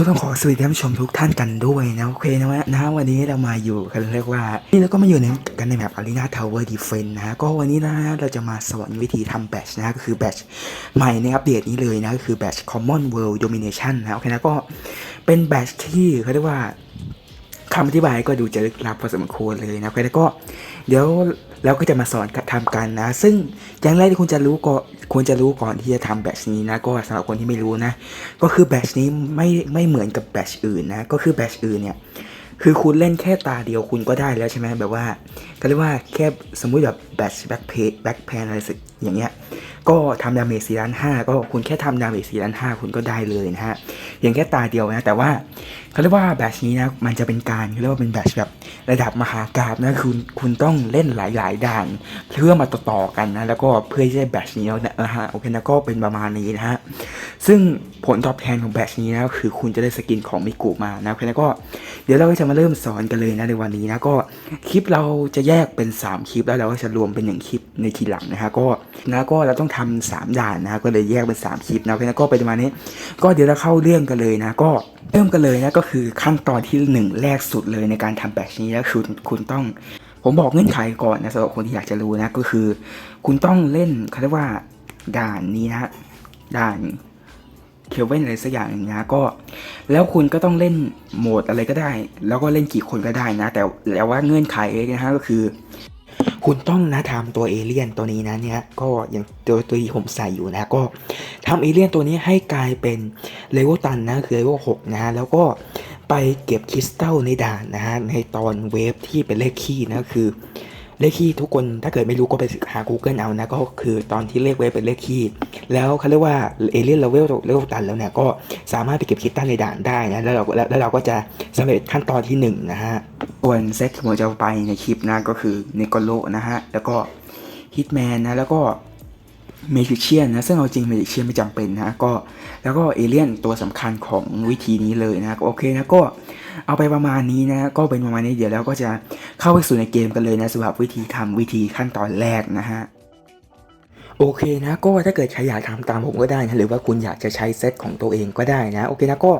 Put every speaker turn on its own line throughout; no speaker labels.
ก็ต้องขอสวัสดีท่านผู้ชมทุกท่านกันด้วยนะโอเคนะวะนะวันนี้เรามาอยู่กันเรียกว่า นี่เราก็มาอยู่ในกันในแบบ Arena Tower Defense นะฮะก็วันนี้นะเราจะมาสอนวิธีทำแบชนะก็คือแบชใหม่ในอัปเดตนี้เลยนะก็คือแบช Common World Domination นะโอเคนะก็เป็นแบชที่เขาเรียกว่า คำอธิบายก็ดูจะลึกลับพอสมควรเลยนะครับแล้วก็เดี๋ยวเราก็จะมาสอนทำกันนะ ซึ่งอย่างแรกที่คุณจะรู้ก็ควรจะรู้ก่อนที่จะทำแบตชนี้นะ ก็สำหรับคนที่ไม่รู้นะ ก็คือแบตชนี้ไม่ไม่เหมือนกับแบตชอื่นนะ ก็คือแบตชอื่นเนี่ย คือคุณเล่นแค่ตาเดียวคุณก็ได้แล้วใช่ไหมแบบว่าก็เรียกว่าแค่สมมุติแบบแบชแบ็คเพจแบ็คแพนอะไรสักอย่างเงี้ยก็ทำดาเมจสี่ล้านห้าก็คุณแค่ทำดาเมจสี่ล้านห้าคุณก็ได้เลยนะฮะอย่างแค่ตาเดียวนะ แต่ว่าเขาเรียกว่าแบชนี้นะมันจะเป็นการเขาเรียกว่าเป็นแบชแบบระดับมหากราบนะคุณคุณต้องเล่นหลาย ๆ ด่าน เพื่อมาต่อๆกันนะแล้วก็เพื่อที่จะแบชนี้นะฮะโอเคนะก็เป็นประมาณนี้นะฮะซึ่ง ผลตอบแทนของแบตชนี้นะคือคุณจะได้สกินของมิกุมานะโอเคนะก็เดี๋ยวเราก็จะมาเริ่มสอนกันเลยนะในวันนี้นะก็คลิปเราจะแยกเป็น 3 คลิปแล้วเราก็จะรวมเป็นหนึ่งคลิปในทีหลังนะฮะก็นะก็เราต้องทำสามด่านนะก็เลยแยกเป็น 3 คลิปนะโอเคนะก็เป็นประมาณนี้ ก็เดี๋ยวเราเข้าเรื่องกันเลยนะก็เริ่มกันเลยนะก็คือขั้นตอนที่หนึ่งแรกสุดเลยในการทำแบบนี้แล้วคือคุณต้องผมบอกเงื่อนไขก่อนนะสำหรับคนที่อยากจะรู้นะก็คือ คุณต้องเล่นเขาเรียกว่าด่านนี้นะด่าน เคลเว่นอะไรสักอย่างหนึ่งนะก็ แล้วคุณก็ต้องเล่นโหมดอะไรก็ได้ แล้วก็เล่นกี่คนก็ได้นะ แต่แล้วว่าเงื่อนไขนะฮะก็คือ คุณต้องนะทำตัวเอเลี่ยนตัวนี้นะเนี่ยก็อย่างตัวตัวที่ผมใส่อยู่นะก็ทำเอเลี่ยนตัวนี้ให้กลายเป็นเลเวลตันนะคือเลเวลหกนะแล้วก็ไปเก็บคริสตัลในด่านนะฮะในตอนเวฟที่เป็นเลขคี่นะคือ เลขคี่ทุกคนถ้าเกิดไม่รู้ก็ไปหา Google เอานะก็คือตอนที่เลขเวฟเป็นเลขคี่แล้วเขาเรียกว่าเอเลียนเลเวลเลเวลตันแล้วเนี่ยก็สามารถไปเก็บคิตตันในด่านได้นะแล้วเราแล้วเราก็จะสำเร็จขั้นตอนที่หนึ่งนะฮะส่วนเซตที่ผมจะไปในคลิปนะก็คือเนโกโลนะฮะแล้วก็ฮิตแมนนะแล้วก็ เมจิเชียนนะซึ่งเอาจริงเมจิเชียนไม่จำเป็นนะก็แล้วก็เอเลียนตัวสำคัญของวิธีนี้เลยนะโอเคนะก็เอาไปประมาณนี้นะก็เป็นประมาณนี้เดี๋ยวเราก็จะเข้าไปสู่ในเกมกันเลยนะสำหรับวิธีทำวิธีขั้นตอนแรกนะฮะโอเคนะก็ถ้าเกิดใครอยากทำตามผมก็ได้นะหรือว่าคุณอยากจะใช้เซตของตัวเองก็ได้นะโอเคนะก็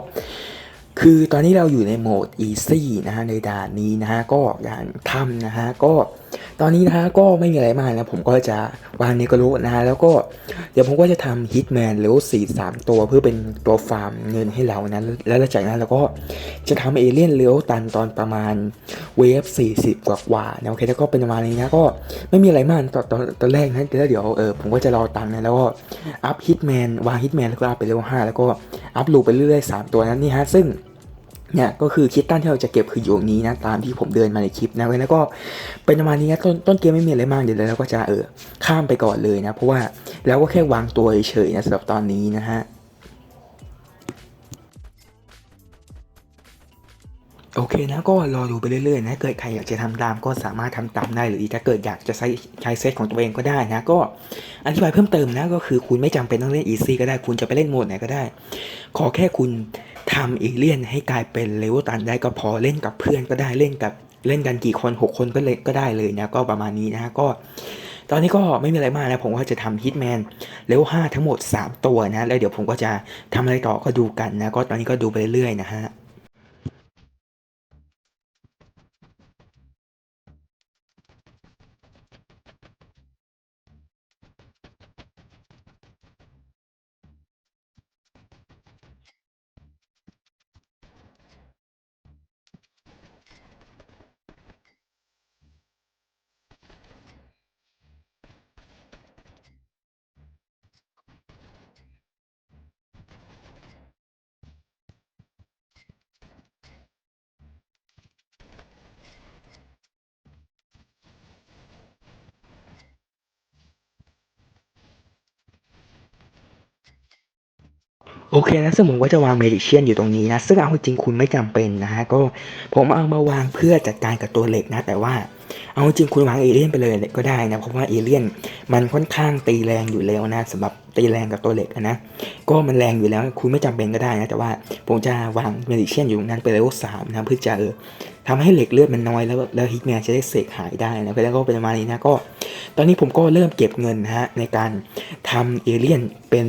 คือตอนนี้เราอยู่ในโหมด easy นะฮะในด่านนี้นะฮะก็ด่านทำนะฮะก็ ตอนนี้นะฮะก็ไม่มีอะไรมากนะผมก็จะวางเนกรู้นะฮะแล้วก็เดี๋ยวผมก็จะทำ hitman หรือสี่สามตัวเพื่อเป็นตัวฟาร์มเงินให้เรานะแล้วหลังจากนั้นเราก็จะทำเอเลี่ยนเลี้ยวตันตอนประมาณเวฟ40 กว่ากว่าๆนะโอเคแล้วก็เป็นประมาณนี้นะก็ไม่มีอะไรมากตอนตอนตอนแรกนะแล้วเดี๋ยวเออผมก็จะรอตังค์นะแล้วก็อัพฮิตแมนวางฮิตแมนแล้วก็อัพไปเลเวล5แล้วก็อัพลูไปเรื่อยๆ3ตัวนั้นนี่ฮะซึ่ง เนี่ยก็คือคิดตันที่เราจะเก็บคืออยู่ตรงนี้นะตามที่ผมเดินมาในคลิปนะเว้ยแล้วก็เป็นประมาณนี้นะต้นต้นเกมไม่มีอะไรมากเดี๋ยวเราก็จะเออข้ามไปก่อนเลยนะ เพราะว่าเราก็แค่วางตัวเฉยๆนะสำหรับตอนนี้นะฮะโอเคนะก็รอดูไปเรื่อยๆนะเกิดใครอยากจะทำตามก็สามารถทำตามได้หรือถ้าเกิดอยากจะใช้ใช้เซตของตัวเองก็ได้นะก็อธิบายเพิ่มเติมนะก็คือคุณไม่จำเป็นต้องเล่นอีซี่ก็ได้คุณจะไปเล่นโหมดไหนก็ได้ ขอแค่คุณ ทำเอเลี่ยนให้กลายเป็นเลเวลตันได้ก็พอเล่นกับเพื่อนก็ได้เล่นกับเล่นกันกี่คน 6 คนก็เลยก็ได้เลยนะก็ประมาณนี้นะก็ ตอนนี้ก็ไม่มีอะไรมากนะผมก็จะทำฮิตแมนเลเวล5ทั้งหมด 3 ตัวนะ แล้วเดี๋ยวผมก็จะทำอะไรต่อก็ดูกันนะ ก็ตอนนี้ก็ดูไปเรื่อยๆนะฮะ โอเคนะซึ่งผมก็จะวางเมดิเชียนอยู่ตรงนี้นะซึ่งเอาจริงคุณไม่จำเป็นนะฮะก็ผมเอามาวางเพื่อจัดการกับตัวเหล็กนะ แต่ว่าเอาจริงคุณวางเอเลี่ยนไปเลยก็ได้นะเพราะว่าเอเลี่ยนมันค่อนข้างตีแรงอยู่แล้วนะสำหรับ ตีแรงกับตัวเหล็กนะก็มันแรงอยู่แล้วคุณไม่จำเป็นก็ได้นะแต่ว่าผมจะวางเมดิเชียนอยู่ตรงนั้นไปเลเวลสามนะเพื่อจะเออทำให้เหล็กเลือดมันน้อยแล้วแล้วฮิตแมนจะได้เสกหายได้นะแล้วก็เป็นประมาณนี้นะก็ ตอนนี้ผมก็เริ่มเก็บเงินนะฮะในการทำเอเลี่ยนเป็น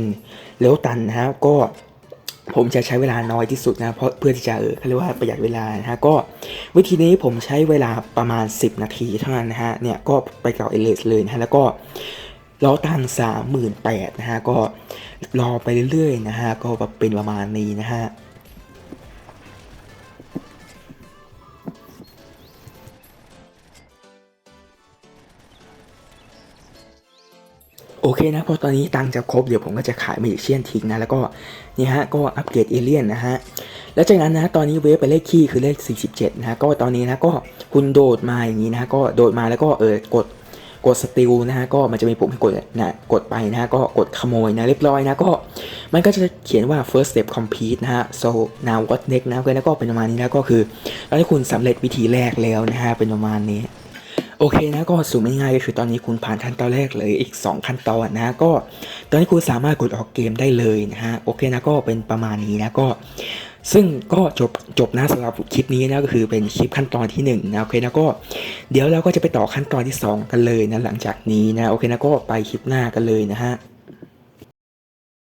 เลวตันนะฮะก็ผมจะใช้เวลาน้อยที่สุดนะเพราะเพื่อที่จะเออเขาเรียกว่าประหยัดเวลานะฮะก็วิธีนี้ผมใช้เวลาประมาณ 10 นาทีเท่านั้นนะฮะเนี่ยก็ไปเก่าเอเลสเลยนะฮะแล้วก็ ล้อตังสามหมื่นแปดนะฮะก็รอไปเรื่อยๆนะฮะก็แบบเป็นประมาณนี้นะฮะโอเคนะเพราะตอนนี้ตังจะครบเดี๋ยวผมก็จะขายเมจิเชียนทิ้งนะแล้วก็นี่ฮะก็อัปเกรดเอเลี่ยนนะฮะแล้วจากนั้นนะตอนนี้เวฟไปเลขคี่คือเลข 47นะฮะก็ตอนนี้นะก็คุณโดดมาอย่างนี้นะฮะก็โดดมาแล้วก็เออกด กดสติลนะฮะก็มันจะมีปุ่มให้กดนะกดไปนะฮะก็กดขโมยนะเรียบร้อยนะก็มันก็จะเขียนว่า first step complete นะฮะ so now what next นะก็แล้วก็เป็นประมาณนี้นะก็คือตอนนี้คุณสำเร็จวิธีแรกแล้วนะฮะเป็นประมาณนี้โอเคนะก็สรุปง่ายๆก็คือตอนนี้คุณผ่านขั้นตอนแรกเลยอีก 2 ขั้นตอนนะก็ตอนนี้คุณสามารถกดออกเกมได้เลยนะฮะโอเคนะก็เป็นประมาณนี้นะก็ ซึ่งก็จบจบนะสำหรับคลิปนี้นะก็คือเป็นคลิปขั้นตอนที่1นะโอเคนะก็เดี๋ยวเราก็จะไปต่อขั้นตอนที่ 2 กันเลยนะหลังจากนี้นะโอเคนะก็ไปคลิปหน้ากันเลยนะฮะ